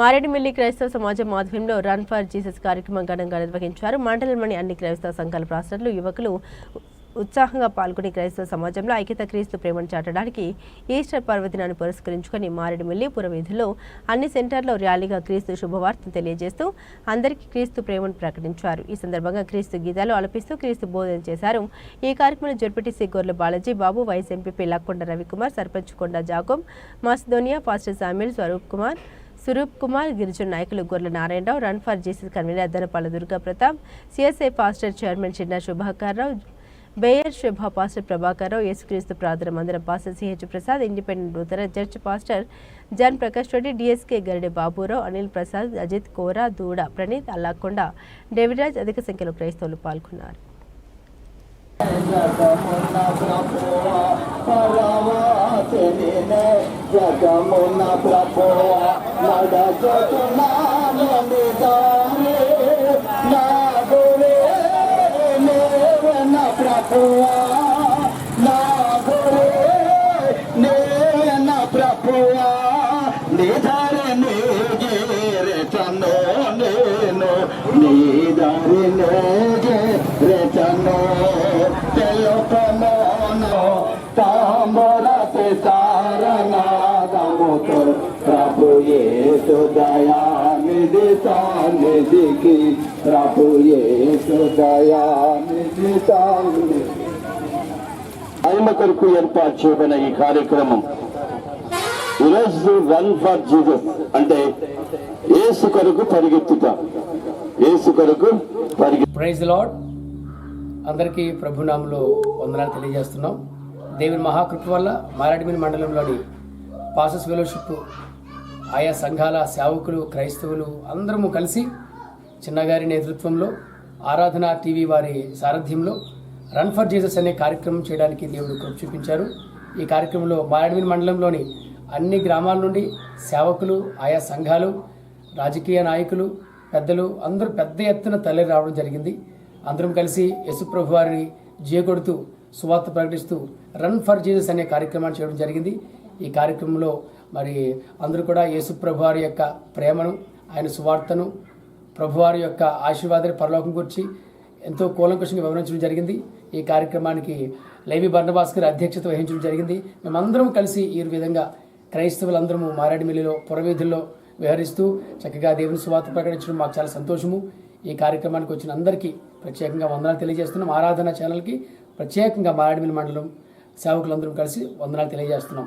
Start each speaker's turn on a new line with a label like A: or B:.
A: మారేడుమిల్లి క్రైస్తవ సమాజం ఆధ్వర్యంలో రన్ ఫర్ జీసస్ కార్యక్రమం ఘనంగా నిర్వహించారు. మండలంలోని అన్ని క్రైస్తవ సంఘాల ప్రాసర్లు యువకులు ఉత్సాహంగా పాల్గొని క్రైస్తవ సమాజంలో ఐక్యత క్రీస్తు ప్రేమను చాటడానికి ఈస్టర్ పర్వదినాన్ని పురస్కరించుకొని మారేడుమిల్లి పురవీధుల్లో అన్ని సెంటర్లో ర్యాలీగా క్రీస్తు శుభవార్తను తెలియజేస్తూ అందరికీ క్రీస్తు ప్రేమను ప్రకటించారు. ఈ సందర్భంగా క్రీస్తు గీతాలు ఆలపిస్తూ క్రీస్తు బోధన చేశారు. ఈ కార్యక్రమంలో ZPTC Gorrela Balaji Babu vice MP Lakkonda Ravikumar sarpanch Konda Jacob Macedonia pastor Samil Swaroop Kumar Swaroop Kumar గిరిజన నాయకులు Gorla Narayanarao run for Jesus convener Dhanapala Durga Pratap CSI pastor chairman Chinna Subhakar Rao Bayer Subha pastor Prabhakar Rao యేసుక్రీస్తు ప్రార్థన మందిరం pastor CH Prasad independent నూతన church pastor John Prakash Reddy DSK Garide Baburao Anil Prasad Ajith Kora Duda Praneeth Allakonda Davidraj అధిక సంఖ్యలో క్రైస్తవులు పాల్గొన్నారు.
B: జగమున ప్రభువ నడచుతున్నాను నిదానే నా గురే నేన ప్రభువ నా గురే నేన ప్రభువ నిధరి నీగే చను నేను నీదరి నేగే ప్రభు యేసు దయానిధి సానిధికి ప్రభు యేసు దయానిధి సానిధి
C: ఆయన కొరకు ఏర్పాటు చేయబడిన ఈ కార్యక్రమం. ఈరోజు రన్ ఫర్ జీసస్ అంటే ఏసు కొరకు పరిగెత్తుట. ఏసు కొరకు పరిగెత్తు
D: ప్రైజ్ లాడ్ అందరికీ ప్రభునామంలో వందనాలు తెలియజేస్తున్నాం. దేవుని మహాకృప వల్ల మారాడిమిని మండలంలోని పాసస్ ఫెలోషిప్ ఆయా సంఘాల సేవకులు క్రైస్తవులు అందరము కలిసి చిన్నగారి నేతృత్వంలో ఆరాధన టీవీ వారి సారథ్యంలో రన్ ఫర్ జీసస్ అనే కార్యక్రమం చేయడానికి దేవుడు కృప చూపించారు. ఈ కార్యక్రమంలో మారాడిమిని మండలంలోని అన్ని గ్రామాల నుండి సేవకులు ఆయా సంఘాలు రాజకీయ నాయకులు పెద్దలు అందరూ పెద్ద ఎత్తున తల్లి రావడం జరిగింది. అందరం కలిసి యశుప్రభు వారిని జీయగొడుతూ సువార్త ప్రకటిస్తూ రన్ ఫర్ జీసస్ అనే కార్యక్రమాన్ని చేయడం జరిగింది. ఈ కార్యక్రమంలో మరి అందరూ కూడా యేసుప్రభువారి యొక్క ప్రేమను ఆయన సువార్తను ప్రభువారి యొక్క ఆశీర్వాదాన్ని పరలోకం గురించి ఎంతో కూలంకషంగా వివరించడం జరిగింది. ఈ కార్యక్రమానికి లైవి బర్ణబాస్ అధ్యక్షత వహించడం జరిగింది. మేమందరం కలిసి ఈ విధంగా క్రైస్తవులందరము మారేడుమిల్లిలో పురవీధుల్లో విహరిస్తూ చక్కగా దేవుని సువార్త ప్రకటించడం మాకు చాలా సంతోషము. ఈ కార్యక్రమానికి వచ్చిన అందరికీ ప్రత్యేకంగా వందనాలు తెలియజేస్తున్నాం. ఆరాధన ఛానల్కి ప్రత్యేకంగా మారేడుమిల్లి మండలం సేవకులందరం కలిసి వందనాలు తెలియజేస్తున్నాం.